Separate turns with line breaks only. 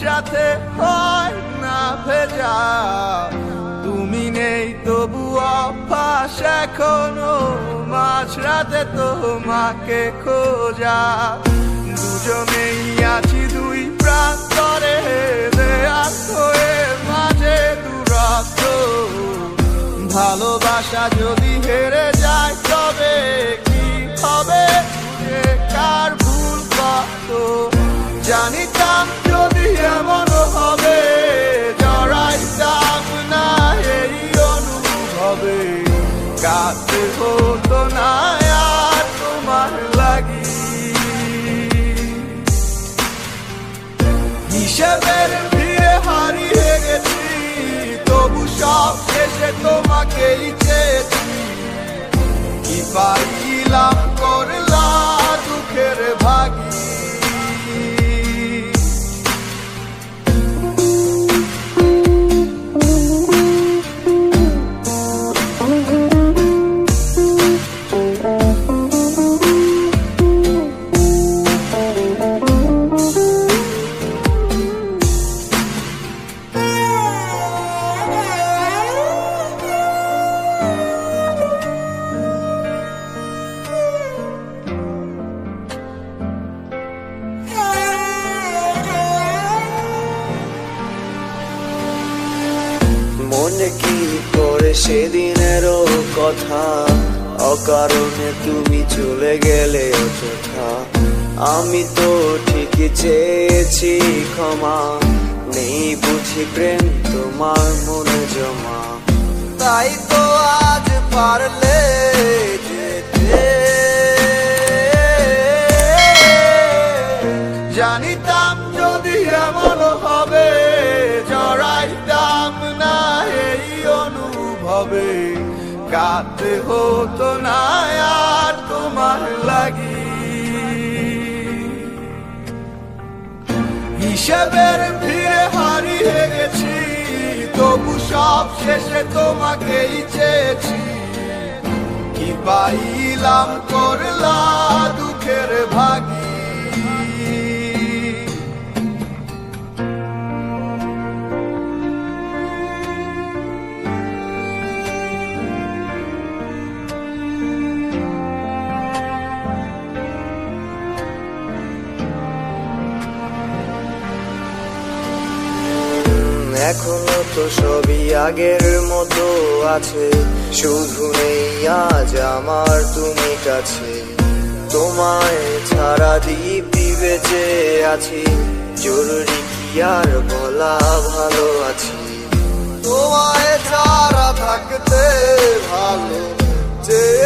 সাথে হয় না ভেজা। তুমি নেই তবু অভ্যাস এখনও, মাঝরাতে তোমাকে খোঁজা। দুজনেই আছি দুই প্রান্তরে দেয়াল হয়ে মাঝে দূরত্ব। ভালোবাসা যদি হেরে যায়, তবে কি হবে? কার ভুল কত? জানিতাম এমন হবে জড়াইতাম না এই অনুভবে কাছে না তোমার হারিয়ে গেছি, তবু সব তোমাকেই চেয়েছি। কি পাইলাম করলা দুঃখের ভাগি।
মনে কি করে সেদিনেরও কথা? অকারণে তুমি চলে গেলে অযথা। আমি তো ঠিকই চেয়েছি ক্ষমা। নেই বুঝি প্রেম তোমার মনে জমা।
তাই তো আজ পারলে কাঁদতে হতো না আর তোমার লাগি। হিসেবের ভিড়ে হারিয়ে গেছি, তবু সব শেষে তোমাকেই চেয়েছি। কি পাইলাম করলা দুঃখের ভাগি
এখনও তো সবই আগের মতো আছে। শুধু নেই আজ আমার তুমি কাছে। তোমায় ছাড়া দিব্যি বেঁচে আছি। জরুরি কি আর বলা ভালো আছি?
তোমায় ছাড়া থাকতে ভালো কবে